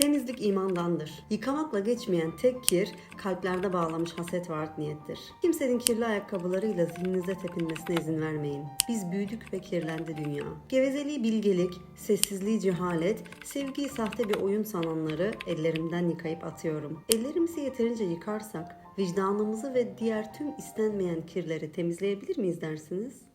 Temizlik imandandır. Yıkamakla geçmeyen tek kir, kalplerde bağlamış haset ve art niyettir. Kimsenin kirli ayakkabılarıyla zihninize tepinmesine izin vermeyin. Biz büyüdük ve kirlendi dünya. Gevezeliği bilgelik, sessizliği cehalet, sevgiyi sahte bir oyun sananları ellerimden yıkayıp atıyorum. Ellerimizi yeterince yıkarsak, vicdanımızı ve diğer tüm istenmeyen kirleri temizleyebilir miyiz dersiniz?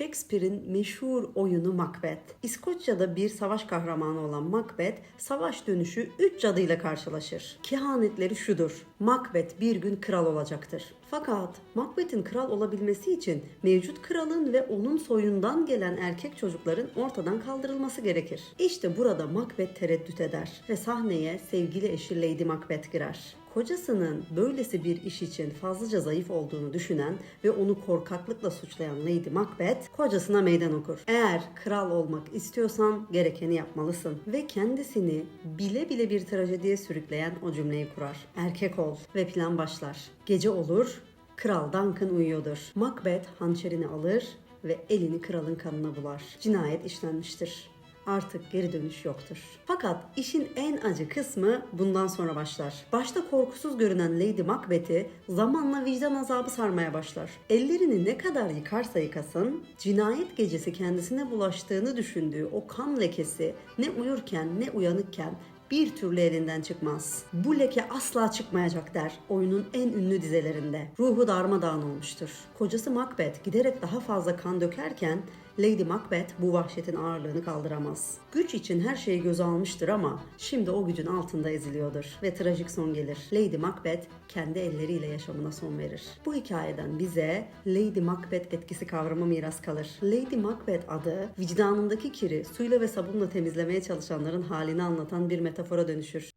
Shakespeare'in meşhur oyunu Macbeth. İskoçya'da bir savaş kahramanı olan Macbeth, savaş dönüşü üç cadıyla karşılaşır. Kehanetleri şudur. Macbeth bir gün kral olacaktır. Fakat Macbeth'in kral olabilmesi için mevcut kralın ve onun soyundan gelen erkek çocukların ortadan kaldırılması gerekir. İşte burada Macbeth tereddüt eder ve sahneye sevgili eşi Lady Macbeth girer. Kocasının böylesi bir iş için fazlaca zayıf olduğunu düşünen ve onu korkaklıkla suçlayan Lady Macbeth kocasına meydan okur. Eğer kral olmak istiyorsan gerekeni yapmalısın ve kendisini bile bile bir trajediye sürükleyen o cümleyi kurar. Erkek ol ve plan başlar. Gece olur, kral Duncan uyuyordur. Macbeth hançerini alır ve elini kralın kanına bular. Cinayet işlenmiştir artık geri dönüş yoktur. Fakat işin en acı kısmı bundan sonra başlar. Başta korkusuz görünen Lady Macbeth'i zamanla vicdan azabı sarmaya başlar. Ellerini ne kadar yıkarsa yıkasın, cinayet gecesi kendisine bulaştığını düşündüğü o kan lekesi ne uyurken ne uyanıkken bir türlü elinden çıkmaz. Bu leke asla çıkmayacak der oyunun en ünlü dizelerinde. Ruhu darmadağın olmuştur. Kocası Macbeth giderek daha fazla kan dökerken Lady Macbeth bu vahşetin ağırlığını kaldıramaz. Güç için her şeyi göze almıştır ama şimdi o gücün altında eziliyordur ve trajik son gelir. Lady Macbeth kendi elleriyle yaşamına son verir. Bu hikayeden bize Lady Macbeth etkisi kavramı miras kalır. Lady Macbeth adı vicdanındaki kiri suyla ve sabunla temizlemeye çalışanların halini anlatan bir metafora dönüşür.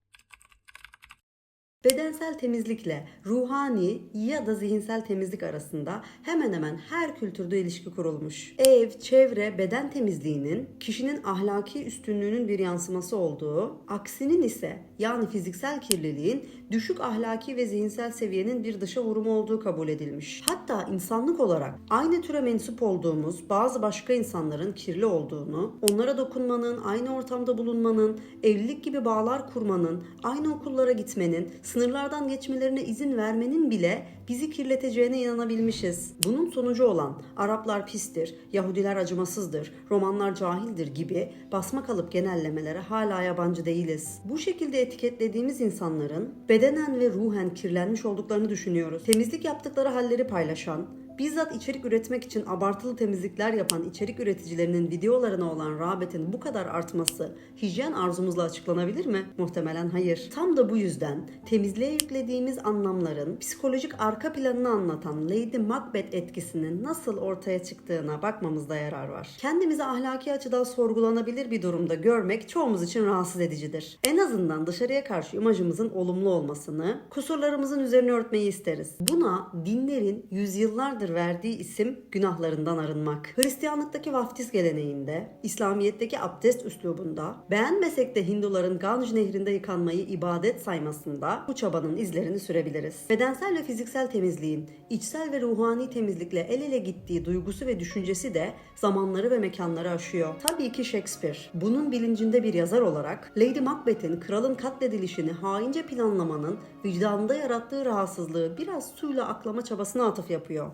Bedensel temizlikle ruhani ya da zihinsel temizlik arasında hemen hemen her kültürde ilişki kurulmuş. Ev, çevre, beden temizliğinin kişinin ahlaki üstünlüğünün bir yansıması olduğu, aksinin ise yani fiziksel kirliliğin düşük ahlaki ve zihinsel seviyenin bir dışa vurumu olduğu kabul edilmiş. Hatta insanlık olarak aynı türe mensup olduğumuz bazı başka insanların kirli olduğunu, onlara dokunmanın, aynı ortamda bulunmanın, evlilik gibi bağlar kurmanın, aynı okullara gitmenin, sınırlardan geçmelerine izin vermenin bile bizi kirleteceğine inanabilmişiz. Bunun sonucu olan Araplar pistir, Yahudiler acımasızdır, Romanlar cahildir gibi basma kalıp genellemelere hala yabancı değiliz. Bu şekilde etiketlediğimiz insanların bedenen ve ruhen kirlenmiş olduklarını düşünüyoruz. Temizlik yaptıkları halleri paylaşan, Bizzat içerik üretmek için abartılı temizlikler yapan içerik üreticilerinin videolarına olan rağbetin bu kadar artması hijyen arzumuzla açıklanabilir mi? Muhtemelen hayır. Tam da bu yüzden temizliğe yüklediğimiz anlamların psikolojik arka planını anlatan Lady Macbeth etkisinin nasıl ortaya çıktığına bakmamızda yarar var. Kendimizi ahlaki açıdan sorgulanabilir bir durumda görmek çoğumuz için rahatsız edicidir. En azından dışarıya karşı imajımızın olumlu olmasını, kusurlarımızın üzerine örtmeyi isteriz. Buna dinlerin yüzyıllardır verdiği isim günahlarından arınmak. Hristiyanlıktaki vaftiz geleneğinde, İslamiyet'teki abdest üslubunda, beğenmesek de Hinduların Ganj nehrinde yıkanmayı ibadet saymasında bu çabanın izlerini sürebiliriz. Bedensel ve fiziksel temizliğin, içsel ve ruhani temizlikle el ele gittiği duygusu ve düşüncesi de zamanları ve mekanları aşıyor. Tabii ki Shakespeare. Bunun bilincinde bir yazar olarak Lady Macbeth'in kralın katledilişini haince planlamanın vicdanında yarattığı rahatsızlığı biraz suyla aklama çabasına atıf yapıyor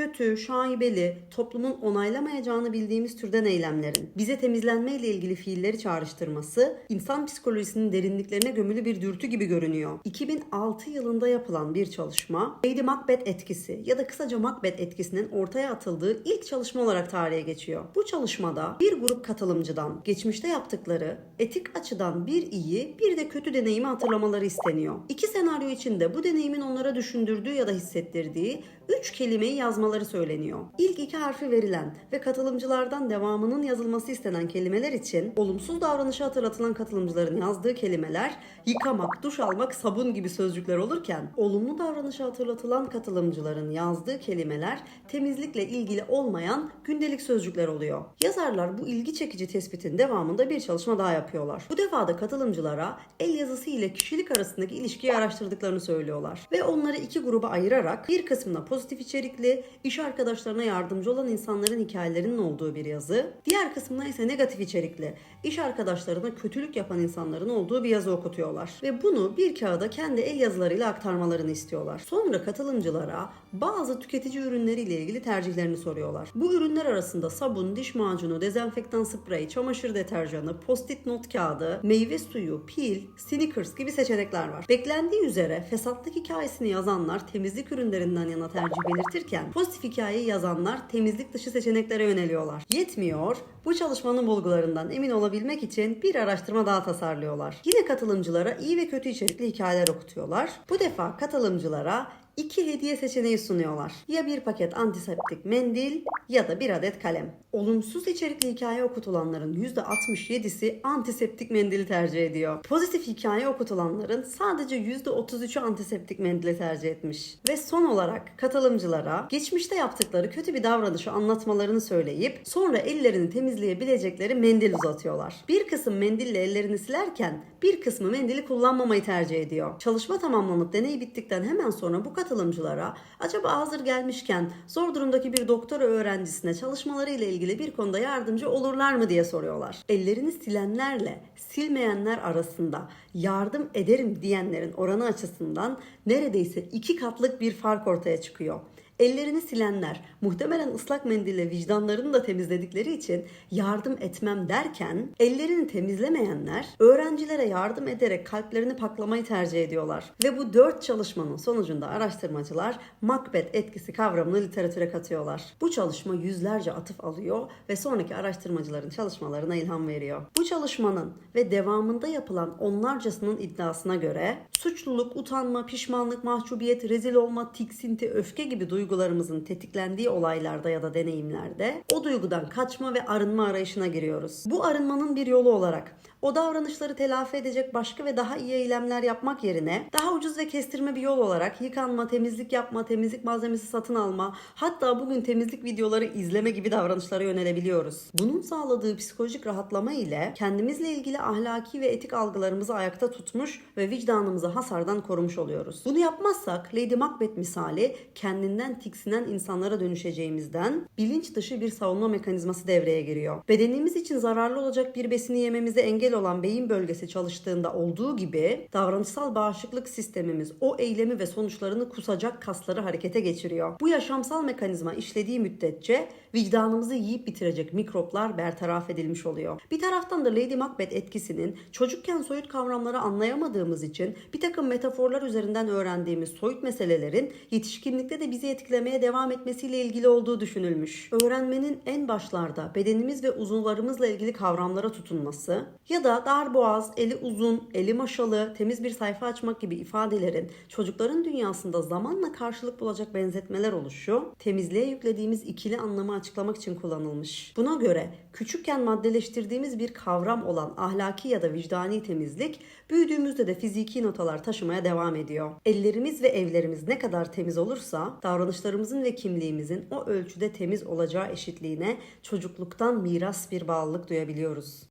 kötü, şaibeli, toplumun onaylamayacağını bildiğimiz türden eylemlerin bize temizlenme ile ilgili fiilleri çağrıştırması insan psikolojisinin derinliklerine gömülü bir dürtü gibi görünüyor. 2006 yılında yapılan bir çalışma Lady Macbeth etkisi ya da kısaca Macbeth etkisinin ortaya atıldığı ilk çalışma olarak tarihe geçiyor. Bu çalışmada bir grup katılımcıdan geçmişte yaptıkları etik açıdan bir iyi bir de kötü deneyimi hatırlamaları isteniyor. İki senaryo içinde bu deneyimin onlara düşündürdüğü ya da hissettirdiği üç kelimeyi yazmaları söyleniyor. İlk iki harfi verilen ve katılımcılardan devamının yazılması istenen kelimeler için olumsuz davranışı hatırlatılan katılımcıların yazdığı kelimeler yıkamak, duş almak, sabun gibi sözcükler olurken olumlu davranışı hatırlatılan katılımcıların yazdığı kelimeler temizlikle ilgili olmayan gündelik sözcükler oluyor. Yazarlar bu ilgi çekici tespitin devamında bir çalışma daha yapıyorlar. Bu defa da katılımcılara el yazısı ile kişilik arasındaki ilişkiyi araştırdıklarını söylüyorlar ve onları iki gruba ayırarak bir kısmına pozitif içerikli, iş arkadaşlarına yardımcı olan insanların hikayelerinin olduğu bir yazı. Diğer kısmında ise negatif içerikli, iş arkadaşlarına kötülük yapan insanların olduğu bir yazı okutuyorlar. Ve bunu bir kağıda kendi el yazılarıyla aktarmalarını istiyorlar. Sonra katılımcılara bazı tüketici ürünleriyle ilgili tercihlerini soruyorlar. Bu ürünler arasında sabun, diş macunu, dezenfektan spreyi, çamaşır deterjanı, post-it not kağıdı, meyve suyu, pil, Snickers gibi seçenekler var. Beklendiği üzere fesatlık hikayesini yazanlar temizlik ürünlerinden yana tercih belirtirken pozitif hikayeyi yazanlar temizlik dışı seçeneklere yöneliyorlar. Yetmiyor, bu çalışmanın bulgularından emin olabilmek için bir araştırma daha tasarlıyorlar. Yine katılımcılara iyi ve kötü içerikli hikayeler okutuyorlar. Bu defa katılımcılara iki hediye seçeneği sunuyorlar. Ya bir paket antiseptik mendil ya da bir adet kalem. Olumsuz içerikli hikaye okutulanların %67'si antiseptik mendili tercih ediyor. Pozitif hikaye okutulanların sadece %33'ü antiseptik mendili tercih etmiş. Ve son olarak katılımcılara geçmişte yaptıkları kötü bir davranışı anlatmalarını söyleyip sonra ellerini temizleyebilecekleri mendil uzatıyorlar. Bir kısım mendille ellerini silerken bir kısmı mendili kullanmamayı tercih ediyor. Çalışma tamamlanıp deney bittikten hemen sonra bu katılımcılara acaba hazır gelmişken zor durumdaki bir doktora öğrencisine çalışmaları ile ilgili bir konuda yardımcı olurlar mı diye soruyorlar. Ellerini silenlerle silmeyenler arasında yardım ederim diyenlerin oranı açısından neredeyse iki katlık bir fark ortaya çıkıyor. Ellerini silenler muhtemelen ıslak mendille vicdanlarını da temizledikleri için yardım etmem derken ellerini temizlemeyenler öğrencilere yardım ederek kalplerini paklamayı tercih ediyorlar. Ve bu dört çalışmanın sonucunda araştırmacılar Macbeth etkisi kavramını literatüre katıyorlar. Bu çalışma yüzlerce atıf alıyor ve sonraki araştırmacıların çalışmalarına ilham veriyor. Bu çalışmanın ve devamında yapılan onlarcasının iddiasına göre suçluluk, utanma, pişmanlık, mahcubiyet, rezil olma, tiksinti, öfke gibi duygularımızın tetiklendiği olaylarda ya da deneyimlerde o duygudan kaçma ve arınma arayışına giriyoruz. Bu arınmanın bir yolu olarak o davranışları telafi edecek başka ve daha iyi eylemler yapmak yerine daha ucuz ve kestirme bir yol olarak yıkanma, temizlik yapma, temizlik malzemesi satın alma, hatta bugün temizlik videoları izleme gibi davranışlara yönelebiliyoruz. Bunun sağladığı psikolojik rahatlama ile kendimizle ilgili ahlaki ve etik algılarımızı ayakta tutmuş ve vicdanımızı hasardan korumuş oluyoruz. Bunu yapmazsak Lady Macbeth misali kendinden tiksinen insanlara dönüşeceğimizden bilinç dışı bir savunma mekanizması devreye giriyor. Bedenimiz için zararlı olacak bir besini yememize engel olan beyin bölgesi çalıştığında olduğu gibi davranışsal bağışıklık sistemimiz o eylemi ve sonuçlarını kusacak kasları harekete geçiriyor. Bu yaşamsal mekanizma işlediği müddetçe vicdanımızı yiyip bitirecek mikroplar bertaraf edilmiş oluyor. Bir taraftan da Lady Macbeth etkisinin çocukken soyut kavramları anlayamadığımız için bir takım metaforlar üzerinden öğrendiğimiz soyut meselelerin yetişkinlikte de bizi etkilemeye devam etmesiyle ilgili olduğu düşünülmüş. Öğrenmenin en başlarda bedenimiz ve uzuvlarımızla ilgili kavramlara tutunması ya da dar boğaz, eli uzun, eli maşalı, temiz bir sayfa açmak gibi ifadelerin çocukların dünyasında zamanla karşılık bulacak benzetmeler oluşu temizliğe yüklediğimiz ikili anlamı açıklamak için kullanılmış. Buna göre küçükken maddeleştirdiğimiz bir kavram olan ahlaki ya da vicdani temizlik büyüdüğümüzde de fiziki notalar taşımaya devam ediyor. Ellerimiz ve evlerimiz ne kadar temiz olursa davranışlarımızın ve kimliğimizin o ölçüde temiz olacağı eşitliğine çocukluktan miras bir bağlılık duyabiliyoruz.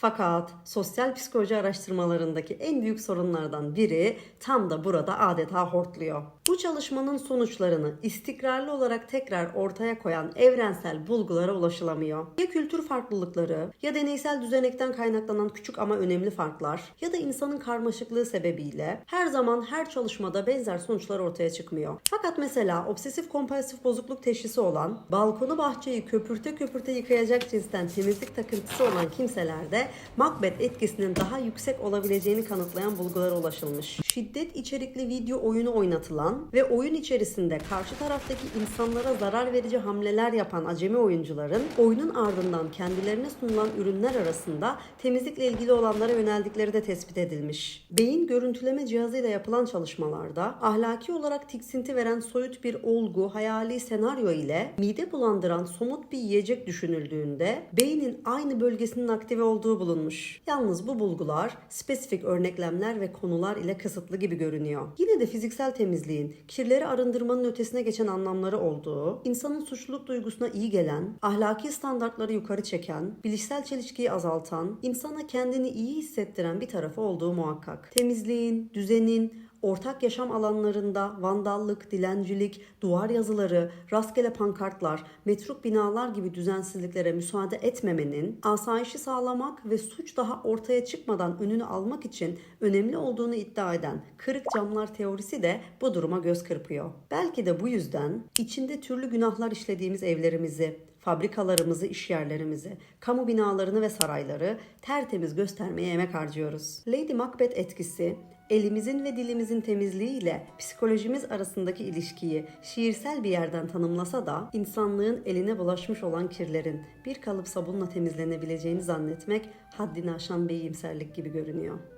Fakat sosyal psikoloji araştırmalarındaki en büyük sorunlardan biri tam da burada adeta hortluyor. Bu çalışmanın sonuçlarını istikrarlı olarak tekrar ortaya koyan evrensel bulgulara ulaşılamıyor. Ya kültür farklılıkları, ya deneysel düzenekten kaynaklanan küçük ama önemli farklar, ya da insanın karmaşıklığı sebebiyle her zaman her çalışmada benzer sonuçlar ortaya çıkmıyor. Fakat mesela obsesif kompulsif bozukluk teşhisi olan, balkonu bahçeyi köpürte köpürte yıkayacak cinsten temizlik takıntısı olan kimselerde Macbeth etkisinin daha yüksek olabileceğini kanıtlayan bulgulara ulaşılmış. Şiddet içerikli video oyunu oynatılan ve oyun içerisinde karşı taraftaki insanlara zarar verici hamleler yapan acemi oyuncuların oyunun ardından kendilerine sunulan ürünler arasında temizlikle ilgili olanlara yöneldikleri de tespit edilmiş. Beyin görüntüleme cihazıyla yapılan çalışmalarda ahlaki olarak tiksinti veren soyut bir olgu, hayali senaryo ile mide bulandıran somut bir yiyecek düşünüldüğünde beynin aynı bölgesinin aktive olduğu bulunmuş. Yalnız bu bulgular spesifik örneklemler ve konular ile kısıtlı gibi görünüyor. Yine de fiziksel temizliğin kirleri arındırmanın ötesine geçen anlamları olduğu, insanın suçluluk duygusuna iyi gelen, ahlaki standartları yukarı çeken, bilişsel çelişkiyi azaltan, insana kendini iyi hissettiren bir tarafı olduğu muhakkak. Temizliğin, düzenin, ortak yaşam alanlarında vandallık, dilencilik, duvar yazıları, rastgele pankartlar, metruk binalar gibi düzensizliklere müsaade etmemenin asayişi sağlamak ve suç daha ortaya çıkmadan önünü almak için önemli olduğunu iddia eden kırık camlar teorisi de bu duruma göz kırpıyor. Belki de bu yüzden içinde türlü günahlar işlediğimiz evlerimizi, fabrikalarımızı, işyerlerimizi, kamu binalarını ve sarayları tertemiz göstermeye emek harcıyoruz. Lady Macbeth etkisi elimizin ve dilimizin temizliğiyle psikolojimiz arasındaki ilişkiyi şiirsel bir yerden tanımlasa da insanlığın eline bulaşmış olan kirlerin bir kalıp sabunla temizlenebileceğini zannetmek haddini aşan bir iyimserlik gibi görünüyor.